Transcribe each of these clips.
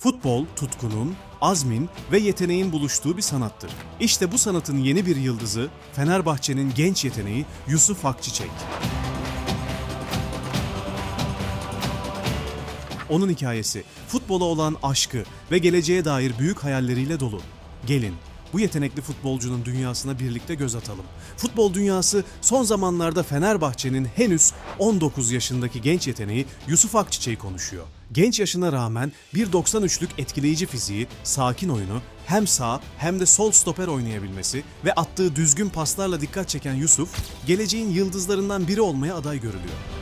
Futbol, tutkunun, azmin ve yeteneğin buluştuğu bir sanattır. İşte bu sanatın yeni bir yıldızı Fenerbahçe'nin genç yeteneği Yusuf Akçiçek. Onun hikayesi, futbola olan aşkı ve geleceğe dair büyük hayalleriyle dolu. Gelin, bu yetenekli futbolcunun dünyasına birlikte göz atalım. Futbol dünyası son zamanlarda Fenerbahçe'nin henüz 19 yaşındaki genç yeteneği Yusuf Akçiçek'i konuşuyor. Genç yaşına rağmen 1.93'lük etkileyici fiziği, sakin oyunu, hem sağ hem de sol stoper oynayabilmesi ve attığı düzgün paslarla dikkat çeken Yusuf, geleceğin yıldızlarından biri olmaya aday görülüyor.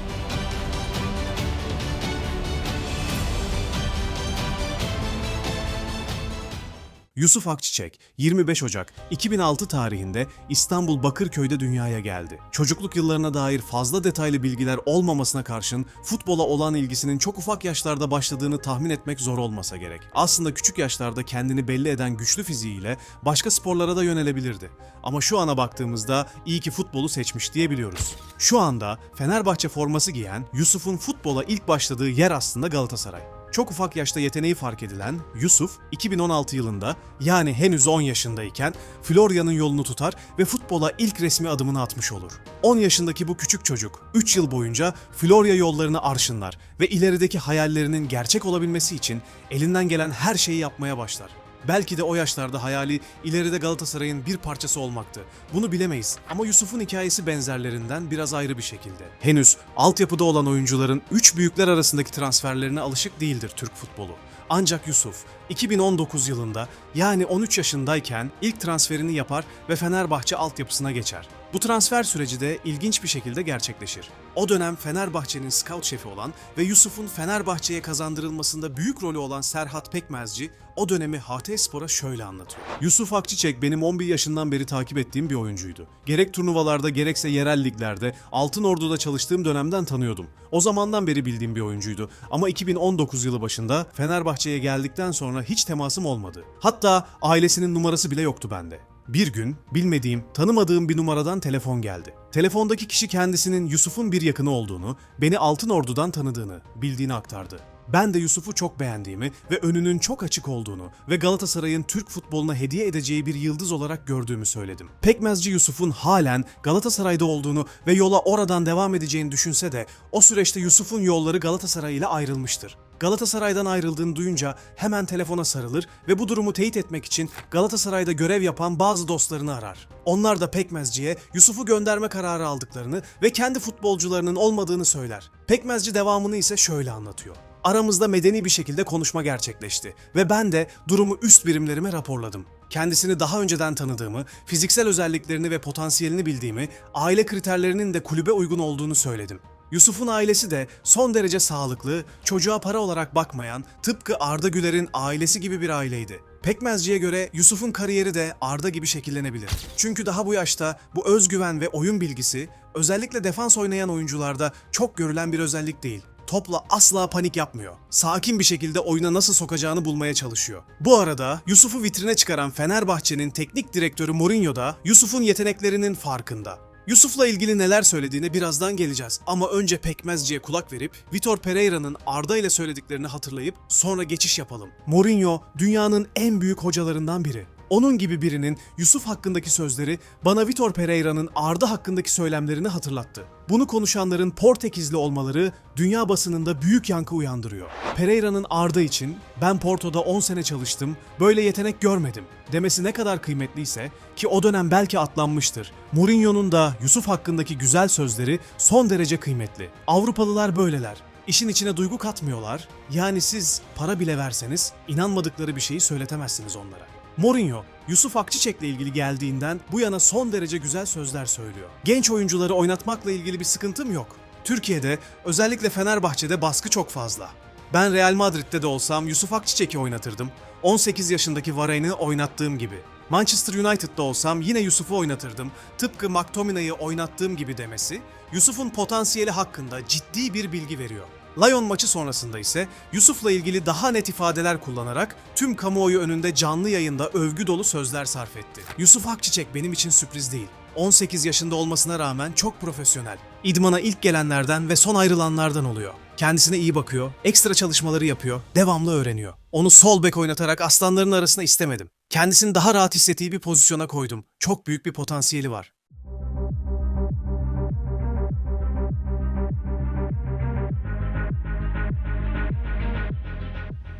Yusuf Akçiçek 25 Ocak 2006 tarihinde İstanbul Bakırköy'de dünyaya geldi. Çocukluk yıllarına dair fazla detaylı bilgiler olmamasına karşın futbola olan ilgisinin çok ufak yaşlarda başladığını tahmin etmek zor olmasa gerek. Aslında küçük yaşlarda kendini belli eden güçlü fiziğiyle başka sporlara da yönelebilirdi. Ama şu ana baktığımızda iyi ki futbolu seçmiş diyebiliyoruz. Şu anda Fenerbahçe forması giyen Yusuf'un futbola ilk başladığı yer aslında Galatasaray. Çok ufak yaşta yeteneği fark edilen Yusuf, 2016 yılında yani henüz 10 yaşındayken Florya'nın yolunu tutar ve futbola ilk resmi adımını atmış olur. 10 yaşındaki bu küçük çocuk 3 yıl boyunca Florya yollarını arşınlar ve ilerideki hayallerinin gerçek olabilmesi için elinden gelen her şeyi yapmaya başlar. Belki de o yaşlarda hayali ileride Galatasaray'ın bir parçası olmaktı. Bunu bilemeyiz ama Yusuf'un hikayesi benzerlerinden biraz ayrı bir şekilde. Henüz altyapıda olan oyuncuların üç büyükler arasındaki transferlerine alışık değildir Türk futbolu. Ancak Yusuf 2019 yılında yani 13 yaşındayken ilk transferini yapar ve Fenerbahçe altyapısına geçer. Bu transfer süreci de ilginç bir şekilde gerçekleşir. O dönem Fenerbahçe'nin scout şefi olan ve Yusuf'un Fenerbahçe'ye kazandırılmasında büyük rolü olan Serhat Pekmezci o dönemi HT Spor'a şöyle anlatıyor. Yusuf Akçiçek benim 11 yaşından beri takip ettiğim bir oyuncuydu. Gerek turnuvalarda gerekse yerel liglerde Altın Ordu'da çalıştığım dönemden tanıyordum. O zamandan beri bildiğim bir oyuncuydu ama 2019 yılı başında Fenerbahçe'ye geldikten sonra hiç temasım olmadı. Hatta ailesinin numarası bile yoktu bende. Bir gün bilmediğim, tanımadığım bir numaradan telefon geldi. Telefondaki kişi kendisinin Yusuf'un bir yakını olduğunu, beni Altın Ordu'dan tanıdığını, bildiğini aktardı. Ben de Yusuf'u çok beğendiğimi ve önünün çok açık olduğunu ve Galatasaray'ın Türk futboluna hediye edeceği bir yıldız olarak gördüğümü söyledim. Pekmezci Yusuf'un halen Galatasaray'da olduğunu ve yola oradan devam edeceğini düşünse de o süreçte Yusuf'un yolları Galatasaray ile ayrılmıştır. Galatasaray'dan ayrıldığını duyunca hemen telefona sarılır ve bu durumu teyit etmek için Galatasaray'da görev yapan bazı dostlarını arar. Onlar da Pekmezci'ye Yusuf'u gönderme kararı aldıklarını ve kendi futbolcularının olmadığını söyler. Pekmezci devamını ise şöyle anlatıyor. Aramızda medeni bir şekilde konuşma gerçekleşti ve ben de durumu üst birimlerime raporladım. Kendisini daha önceden tanıdığımı, fiziksel özelliklerini ve potansiyelini bildiğimi, aile kriterlerinin de kulübe uygun olduğunu söyledim. Yusuf'un ailesi de son derece sağlıklı, çocuğa para olarak bakmayan, tıpkı Arda Güler'in ailesi gibi bir aileydi. Pekmezci'ye göre Yusuf'un kariyeri de Arda gibi şekillenebilir. Çünkü daha bu yaşta bu özgüven ve oyun bilgisi özellikle defans oynayan oyuncularda çok görülen bir özellik değil. Topla asla panik yapmıyor. Sakin bir şekilde oyuna nasıl sokacağını bulmaya çalışıyor. Bu arada Yusuf'u vitrine çıkaran Fenerbahçe'nin teknik direktörü Mourinho da Yusuf'un yeteneklerinin farkında. Yusuf'la ilgili neler söylediğine birazdan geleceğiz ama önce Pekmezci'ye kulak verip Vitor Pereira'nın Arda ile söylediklerini hatırlayıp sonra geçiş yapalım. Mourinho dünyanın en büyük hocalarından biri. Onun gibi birinin Yusuf hakkındaki sözleri bana Vitor Pereira'nın Arda hakkındaki söylemlerini hatırlattı. Bunu konuşanların Portekizli olmaları dünya basınında büyük yankı uyandırıyor. Pereira'nın Arda için ben Porto'da 10 sene çalıştım, böyle yetenek görmedim demesi ne kadar kıymetliyse ki o dönem belki atlanmıştır. Mourinho'nun da Yusuf hakkındaki güzel sözleri son derece kıymetli. Avrupalılar böyleler. İşin içine duygu katmıyorlar. Yani siz para bile verseniz inanmadıkları bir şeyi söyletemezsiniz onlara. Mourinho, Yusuf Akçiçek'le ilgili geldiğinden bu yana son derece güzel sözler söylüyor. Genç oyuncuları oynatmakla ilgili bir sıkıntım yok. Türkiye'de, özellikle Fenerbahçe'de baskı çok fazla. Ben Real Madrid'de de olsam Yusuf Akçiçek'i oynatırdım. 18 yaşındaki Varane oynattığım gibi. Manchester United'da olsam yine Yusuf'u oynatırdım. Tıpkı McTominay'ı oynattığım gibi demesi, Yusuf'un potansiyeli hakkında ciddi bir bilgi veriyor. Lyon maçı sonrasında ise Yusuf'la ilgili daha net ifadeler kullanarak tüm kamuoyu önünde canlı yayında övgü dolu sözler sarf etti. Yusuf Akçiçek benim için sürpriz değil. 18 yaşında olmasına rağmen çok profesyonel. İdmana ilk gelenlerden ve son ayrılanlardan oluyor. Kendisine iyi bakıyor, ekstra çalışmaları yapıyor, devamlı öğreniyor. Onu sol bek oynatarak aslanların arasına istemedim. Kendisini daha rahat hissettiği bir pozisyona koydum. Çok büyük bir potansiyeli var.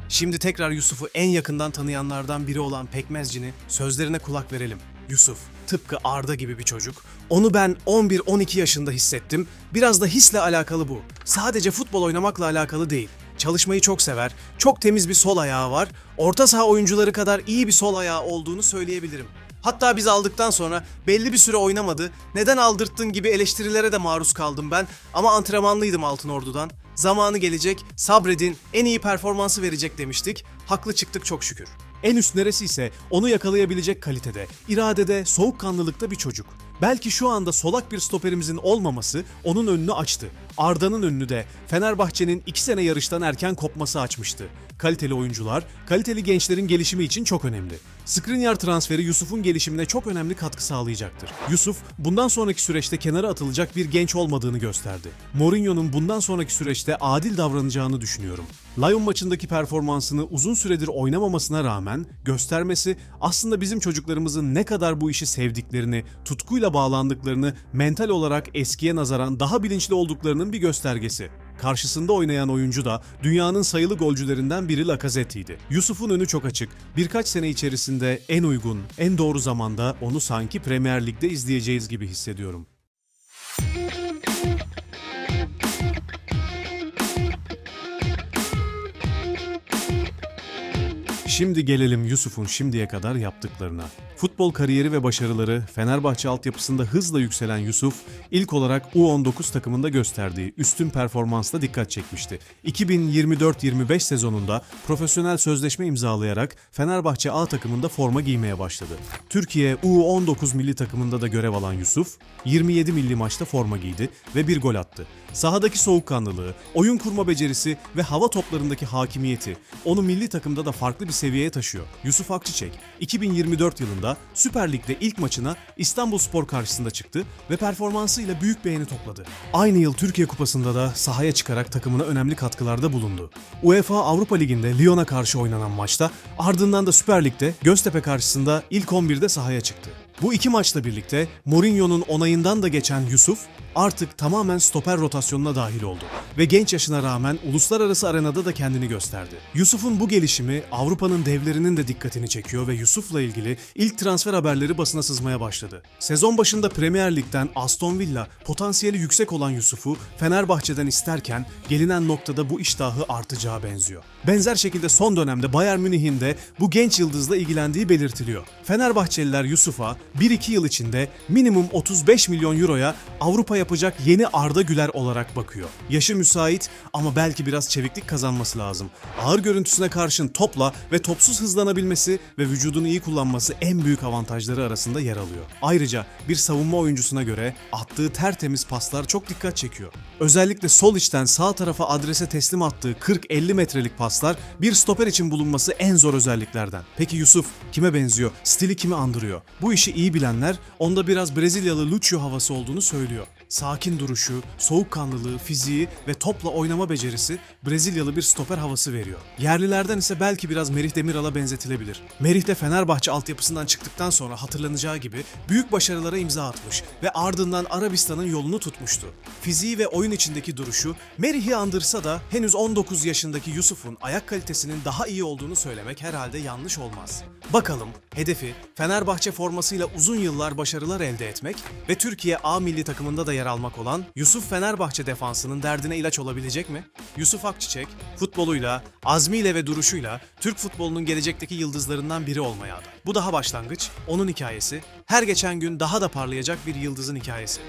Şimdi tekrar Yusuf'u en yakından tanıyanlardan biri olan Pekmezci'ni sözlerine kulak verelim. Yusuf, tıpkı Arda gibi bir çocuk. Onu ben 11-12 yaşında hissettim. Biraz da hisle alakalı bu. Sadece futbol oynamakla alakalı değil. Çalışmayı çok sever, çok temiz bir sol ayağı var. Orta saha oyuncuları kadar iyi bir sol ayağı olduğunu söyleyebilirim. Hatta biz aldıktan sonra belli bir süre oynamadı. Neden aldırttın gibi eleştirilere de maruz kaldım ben. Ama antrenmanlıydım Altın Ordu'dan. Zamanı gelecek, sabredin, en iyi performansı verecek demiştik. Haklı çıktık çok şükür. En üst neresi ise onu yakalayabilecek kalitede, iradede, soğukkanlılıkta bir çocuk. Belki şu anda solak bir stoperimizin olmaması onun önünü açtı. Arda'nın önünü de Fenerbahçe'nin 2 sene yarıştan erken kopması açmıştı. Kaliteli oyuncular, kaliteli gençlerin gelişimi için çok önemli. Skriniar transferi Yusuf'un gelişimine çok önemli katkı sağlayacaktır. Yusuf, bundan sonraki süreçte kenara atılacak bir genç olmadığını gösterdi. Mourinho'nun bundan sonraki süreçte adil davranacağını düşünüyorum. Lyon maçındaki performansını uzun süredir oynamamasına rağmen göstermesi aslında bizim çocuklarımızın ne kadar bu işi sevdiklerini, tutkuyla bağlandıklarını, mental olarak eskiye nazaran daha bilinçli olduklarının bir göstergesi. Karşısında oynayan oyuncu da dünyanın sayılı golcülerinden biri Lacazette'ydi. Yusuf'un önü çok açık. Birkaç sene içerisinde en uygun, en doğru zamanda onu sanki Premier Lig'de izleyeceğiz gibi hissediyorum. Şimdi gelelim Yusuf'un şimdiye kadar yaptıklarına. Futbol kariyeri ve başarıları Fenerbahçe altyapısında hızla yükselen Yusuf, ilk olarak U19 takımında gösterdiği üstün performansla dikkat çekmişti. 2024-25 sezonunda profesyonel sözleşme imzalayarak Fenerbahçe A takımında forma giymeye başladı. Türkiye U19 milli takımında da görev alan Yusuf, 27 milli maçta forma giydi ve bir gol attı. Sahadaki soğukkanlılığı, oyun kurma becerisi ve hava toplarındaki hakimiyeti onu milli takımda da farklı bir seviyeye taşıyor. Yusuf Akçiçek 2024 yılında Süper Lig'de ilk maçına İstanbul Spor karşısında çıktı ve performansıyla büyük beğeni topladı. Aynı yıl Türkiye Kupası'nda da sahaya çıkarak takımına önemli katkılarda bulundu. UEFA Avrupa Ligi'nde Lyon'a karşı oynanan maçta ardından da Süper Lig'de Göztepe karşısında ilk 11'de sahaya çıktı. Bu iki maçla birlikte Mourinho'nun onayından da geçen Yusuf artık tamamen stoper rotasyonuna dahil oldu ve genç yaşına rağmen uluslararası arenada da kendini gösterdi. Yusuf'un bu gelişimi Avrupa'nın devlerinin de dikkatini çekiyor ve Yusuf'la ilgili ilk transfer haberleri basına sızmaya başladı. Sezon başında Premier Lig'den Aston Villa potansiyeli yüksek olan Yusuf'u Fenerbahçe'den isterken gelinen noktada bu iştahı artacağı benziyor. Benzer şekilde son dönemde Bayern Münih'in de bu genç yıldızla ilgilendiği belirtiliyor. Fenerbahçeliler Yusuf'a 1-2 yıl içinde minimum 35 milyon euroya Avrupa yapacak yeni Arda Güler olarak bakıyor. Yaşı müsait ama belki biraz çeviklik kazanması lazım. Ağır görüntüsüne karşın topla ve topsuz hızlanabilmesi ve vücudunu iyi kullanması en büyük avantajları arasında yer alıyor. Ayrıca bir savunma oyuncusuna göre attığı tertemiz paslar çok dikkat çekiyor. Özellikle sol içten sağ tarafa adrese teslim attığı 40-50 metrelik paslar bir stoper için bulunması en zor özelliklerden. Peki Yusuf kime benziyor? Stili kimi andırıyor? Bu işi iyi bilenler onda biraz Brezilyalı Lucio havası olduğunu söylüyor. Sakin duruşu, soğukkanlılığı, fiziği ve topla oynama becerisi Brezilyalı bir stoper havası veriyor. Yerlilerden ise belki biraz Merih Demiral'a benzetilebilir. Merih de Fenerbahçe altyapısından çıktıktan sonra hatırlanacağı gibi büyük başarılara imza atmış ve ardından Arabistan'ın yolunu tutmuştu. Fiziği ve oyun içindeki duruşu Merih'i andırsa da henüz 19 yaşındaki Yusuf'un ayak kalitesinin daha iyi olduğunu söylemek herhalde yanlış olmaz. Bakalım hedefi Fenerbahçe formasıyla uzun yıllar başarılar elde etmek ve Türkiye A milli takımında da yer almak olan Yusuf Fenerbahçe defansının derdine ilaç olabilecek mi? Yusuf Akçiçek futboluyla, azmiyle ve duruşuyla Türk futbolunun gelecekteki yıldızlarından biri olmaya aday. Bu daha başlangıç, onun hikayesi, her geçen gün daha da parlayacak bir yıldızın hikayesi.